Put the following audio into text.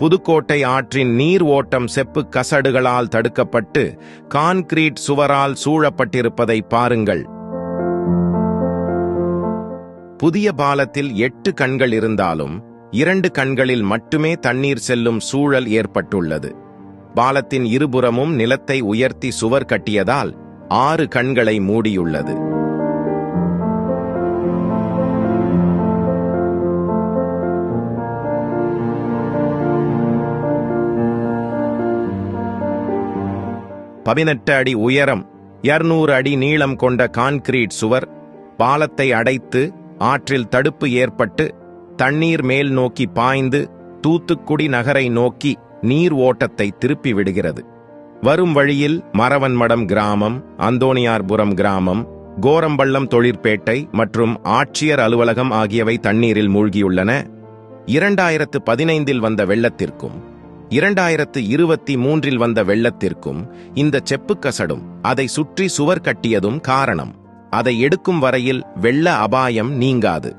புதுக்கோட்டை ஆற்றின் நீர் ஓட்டம் செப்பு கசடுகளால் தடுக்கப்பட்டு கான்கிரீட் சுவரால் சூழப்பட்டிருப்பதை பாருங்கள். புதிய பாலத்தில் எட்டு கண்கள் இருந்தாலும் இரண்டு கண்களில் மட்டுமே தண்ணீர் செல்லும் சூழல் ஏற்பட்டுள்ளது. பாலத்தின் இருபுறமும் நிலத்தை உயர்த்தி சுவர் கட்டியதால் ஆறு கண்களை மூடியுள்ளது. பதினெட்டு அடி உயரம் இருநூறு அடி நீளம் கொண்ட கான்கிரீட் சுவர் பாலத்தை அடைத்து ஆற்றில் தடுப்பு ஏற்பட்டு தண்ணீர் மேல் நோக்கி பாய்ந்து தூத்துக்குடி நகரை நோக்கி நீர் ஓட்டத்தை திருப்பி விடுகிறது. வரும் வழியில் மரவன்மடம் கிராமம் அந்தோணியார்புரம் கிராமம் கோரம்பள்ளம் தொழிற்பேட்டை மற்றும் ஆட்சியர் அலுவலகம் ஆகியவை தண்ணீரில் மூழ்கியுள்ளன. இரண்டாயிரத்து பதினைந்தில் வந்த வெள்ளத்திற்கும் இரண்டாயிரத்து இருபத்தி மூன்றில் வந்த வெள்ளத்திற்கும் இந்த செப்புக்கசடும் அதை சுற்றி சுவர் கட்டியதும் காரணம். அதை எடுக்கும் வரையில் வெள்ள அபாயம் நீங்காது.